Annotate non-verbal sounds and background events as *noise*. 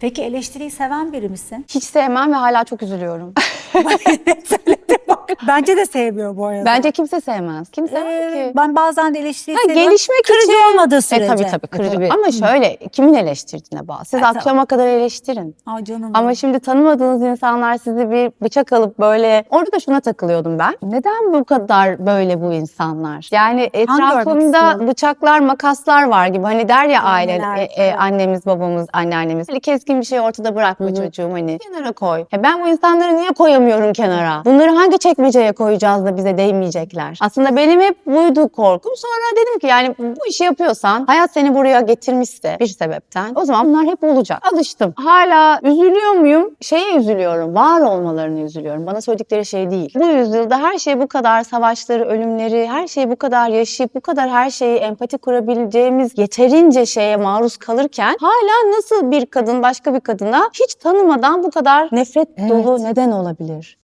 Peki eleştiriyi seven biri misin? Hiç sevmem ve hala çok üzülüyorum. *laughs* *laughs* Bence de sevmiyor bu arada. Bence kimse sevmez. Kim sever Ee, ki? ben bazen de eleştiriyi Ha, seviyorum. gelişmek Kırıcı için. olmadığı E sürece. tabii tabii kırıcı. tabii. Ama şöyle kimin eleştirdiğine bağlı. Siz Evet, akşama kadar eleştirin. Aa canım. Ama şimdi tanımadığınız insanlar sizi bir bıçak alıp böyle orada da şuna takılıyordum ben. Neden bu kadar böyle bu insanlar? Yani etrafımda bıçaklar, makaslar var gibi. Hani der ya aile, e, e, annemiz, babamız, anneannemiz. Böyle keskin bir şey ortada bırakma Hı hı. çocuğum hani. Kenara koy. E ben bu insanları niye koyamıyorum kenara? Bunları hangi çekmeceye koyacağız da bize değmeyecekler? Aslında benim hep buydu korkum. Sonra dedim ki yani bu işi yapıyorsan, hayat seni buraya getirmişse bir sebepten o zaman bunlar hep olacak. Alıştım. Hala üzülüyor muyum? Şeye üzülüyorum. Var olmalarını üzülüyorum. Bana söyledikleri şey değil. Bu yüzyılda her şey bu kadar savaşları, ölümleri, her şeyi bu kadar yaşayıp bu kadar her şeyi empati kurabileceğimiz yeterince şeye maruz kalırken hala nasıl bir kadın başka bir kadına hiç tanımadan bu kadar nefret Evet. dolu neden olabilir?